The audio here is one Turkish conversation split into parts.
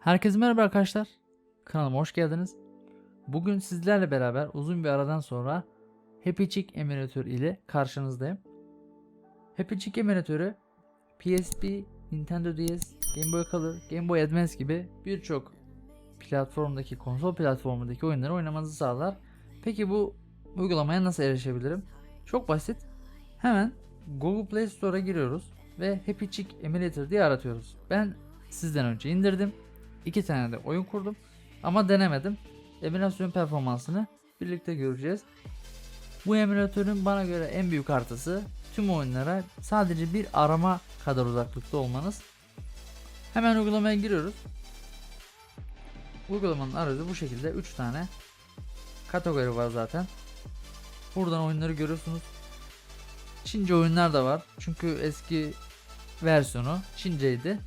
Herkese merhaba arkadaşlar. Kanalıma hoş geldiniz. Bugün sizlerle beraber uzun bir aradan sonra Happy Chick Emulator ile karşınızdayım. Happy Chick Emulator'ı PSP, Nintendo DS, Game Boy Color, Game Boy Advance gibi birçok platformdaki, konsol platformundaki oyunları oynamanızı sağlar. Peki bu uygulamaya nasıl erişebilirim? Çok basit. Hemen Google Play Store'a giriyoruz ve Happy Chick Emulator diye aratıyoruz. Ben sizden önce indirdim. İki tane de oyun kurdum ama denemedim. Emülasyon performansını birlikte göreceğiz. Bu emülatörün bana göre en büyük artısı tüm oyunlara sadece bir arama kadar uzaklıkta olmanız. Hemen uygulamaya giriyoruz. Uygulamanın arayüzü bu şekilde 3 tane kategori var zaten. Buradan oyunları görüyorsunuz. Çince oyunlar da var. Çünkü eski versiyonu Çinceydi.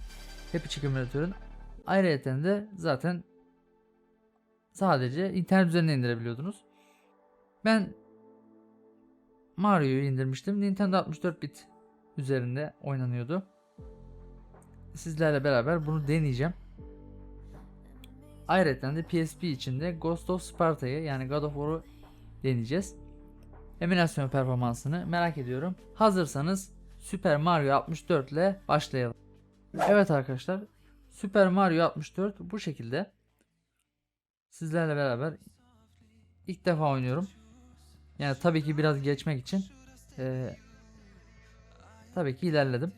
Happy Chick Emulator'ın. Ayrıca de zaten sadece internet üzerinden indirebiliyordunuz. Ben Mario'yu indirmiştim. Nintendo 64 bit üzerinde oynanıyordu. Sizlerle beraber bunu deneyeceğim. Ayrıca de PSP içinde Ghost of Sparta'yı yani God of War'u deneyeceğiz. Emülasyon performansını merak ediyorum. Hazırsanız Super Mario 64 ile başlayalım. Evet arkadaşlar Super Mario 64 bu şekilde. Sizlerle beraber ilk defa oynuyorum. Yani tabii ki biraz geçmek için eee, tabii ki ilerledim.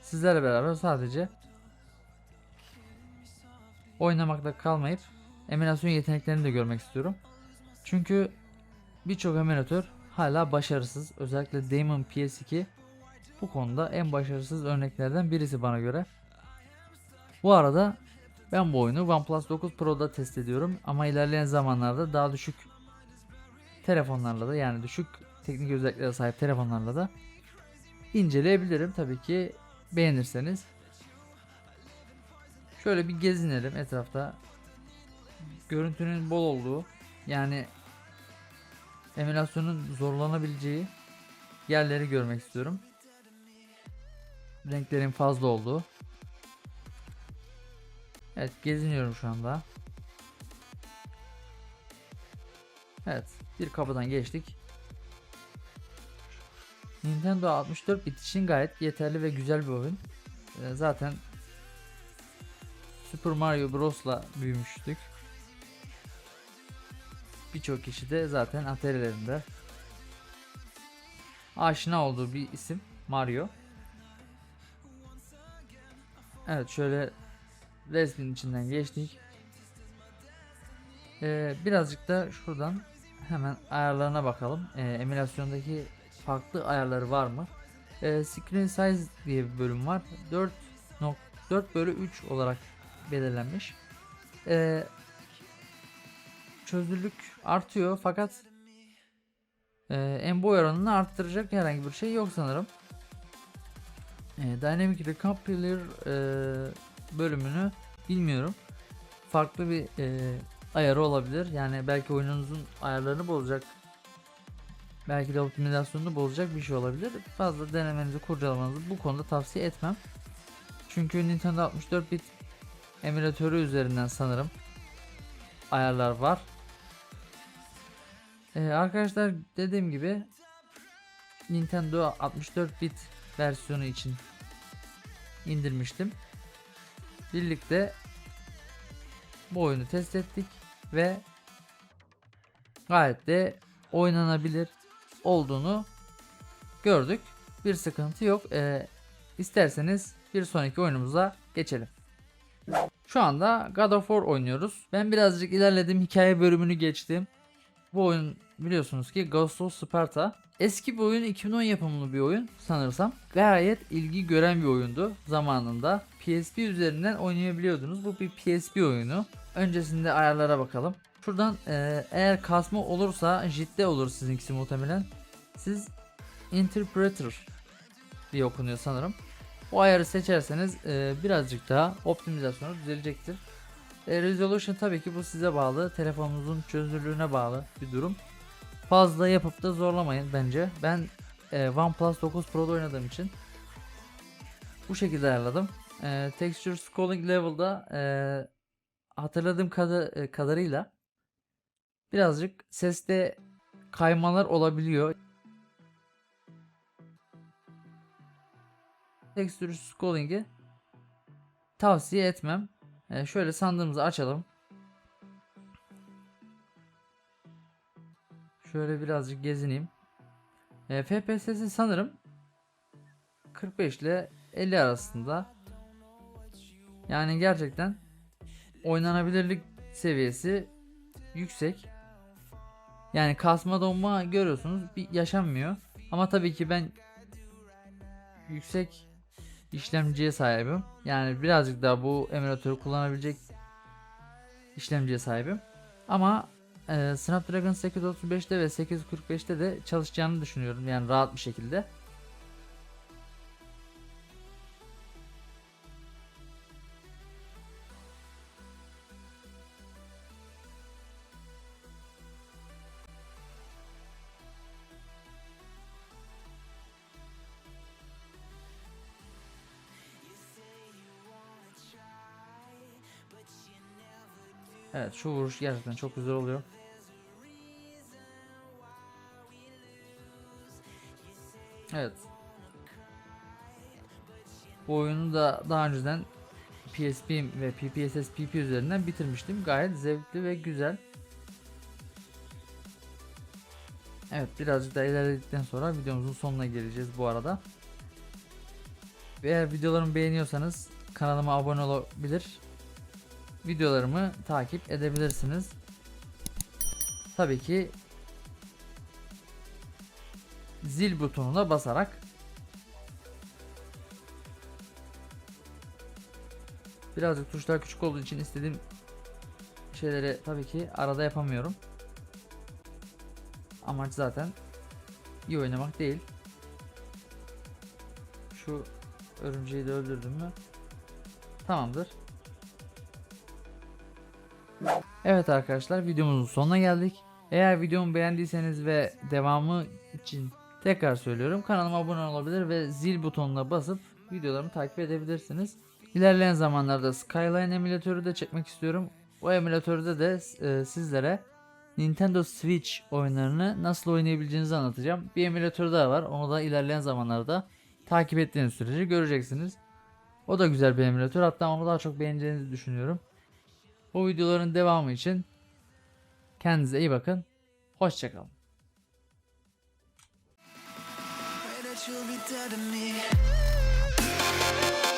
Sizlerle beraber sadece oynamakta kalmayıp emülasyon yeteneklerini de görmek istiyorum. Çünkü birçok emülatör hala başarısız. Özellikle Damon PS2 bu konuda en başarısız örneklerden birisi bana göre. Bu arada ben bu oyunu OnePlus 9 Pro'da test ediyorum ama ilerleyen zamanlarda daha düşük telefonlarla da yani düşük teknik özelliklere sahip telefonlarla da inceleyebilirim tabii ki beğenirseniz. Şöyle bir gezinelim etrafta. Görüntünün bol olduğu yani emülasyonun zorlanabileceği yerleri görmek istiyorum. Renklerin fazla olduğu. Evet geziniyorum şu anda. Evet bir kapıdan geçtik. Nintendo 64 bit için gayet yeterli ve güzel bir oyun. Ee, zaten Super Mario Bros'la büyümüştük. Birçok kişi de zaten Atari'lerinde aşina olduğu bir isim Mario. Evet şöyle resmin içinden geçtik. Ee, birazcık da şuradan hemen ayarlarına bakalım. Ee, emülasyondaki farklı ayarları var mı? Ee, screen size diye bir bölüm var. 4 4 bölü 3 olarak belirlenmiş. Ee, çözünürlük artıyor fakat e, en boy oranını arttıracak herhangi bir şey yok sanırım. E, Dynamic Recopiler e, bölümünü bilmiyorum. Farklı bir e, ayarı olabilir. Yani belki oyununuzun ayarlarını bozacak. Belki de optimizasyonunu bozacak bir şey olabilir. Fazla denemenizi kurcalamanızı bu konuda tavsiye etmem. Çünkü Nintendo 64 bit emülatörü üzerinden sanırım ayarlar var. Ee, arkadaşlar dediğim gibi Nintendo 64 bit versiyonu için indirmiştim. Birlikte bu oyunu test ettik ve gayet de oynanabilir olduğunu gördük. Bir sıkıntı yok. Ee, isterseniz bir sonraki oyunumuza geçelim. Şu anda God of War oynuyoruz. Ben birazcık ilerledim. Hikaye bölümünü geçtim. Bu oyun biliyorsunuz ki Ghost of Sparta. Eski bir oyun 2010 yapımlı bir oyun sanırsam. Gayet ilgi gören bir oyundu zamanında. PSP üzerinden oynayabiliyordunuz. Bu bir PSP oyunu. Öncesinde ayarlara bakalım. Şuradan e, eğer kasma olursa JIT'te olur sizinkisi muhtemelen. Siz Interpreter diye okunuyor sanırım. Bu ayarı seçerseniz e, birazcık daha optimizasyonu düzelecektir. E, resolution tabii ki bu size bağlı. Telefonunuzun çözünürlüğüne bağlı bir durum. Fazla yapıp da zorlamayın bence. Ben e, OnePlus 9 Pro'da oynadığım için bu şekilde ayarladım. Ee, texture scrolling level'da ee, hatırladığım kadı- e, kadarıyla birazcık seste kaymalar olabiliyor. Texture scrolling'i tavsiye etmem. Ee, şöyle sandığımızı açalım. Şöyle birazcık gezineyim. E, FPS'si sanırım 45 ile 50 arasında. Yani gerçekten oynanabilirlik seviyesi yüksek. Yani kasma donma görüyorsunuz bir yaşanmıyor. Ama tabii ki ben yüksek işlemciye sahibim. Yani birazcık daha bu emülatörü kullanabilecek işlemciye sahibim. Ama e, Snapdragon 835'te ve 845'te de çalışacağını düşünüyorum. Yani rahat bir şekilde. Evet şu vuruş gerçekten çok güzel oluyor. Evet. Bu oyunu da daha önceden PSP ve PPSS PP üzerinden bitirmiştim. Gayet zevkli ve güzel. Evet birazcık daha ilerledikten sonra videomuzun sonuna geleceğiz bu arada. Eğer videolarımı beğeniyorsanız kanalıma abone olabilir. Videolarımı takip edebilirsiniz. Tabii ki zil butonuna basarak birazcık tuşlar küçük olduğu için istediğim şeyleri tabii ki arada yapamıyorum. Amaç zaten iyi oynamak değil. Şu örümceği de öldürdüm mü? Tamamdır. Evet arkadaşlar videomuzun sonuna geldik. Eğer videomu beğendiyseniz ve devamı için tekrar söylüyorum kanalıma abone olabilir ve zil butonuna basıp videolarımı takip edebilirsiniz. İlerleyen zamanlarda Skyline emülatörü de çekmek istiyorum. O emülatörde de e, sizlere Nintendo Switch oyunlarını nasıl oynayabileceğinizi anlatacağım. Bir emülatör daha var. Onu da ilerleyen zamanlarda takip ettiğiniz sürece göreceksiniz. O da güzel bir emülatör. Hatta onu daha çok beğeneceğinizi düşünüyorum. Bu videoların devamı için kendinize iyi bakın. Hoşçakalın. you'll be dead to.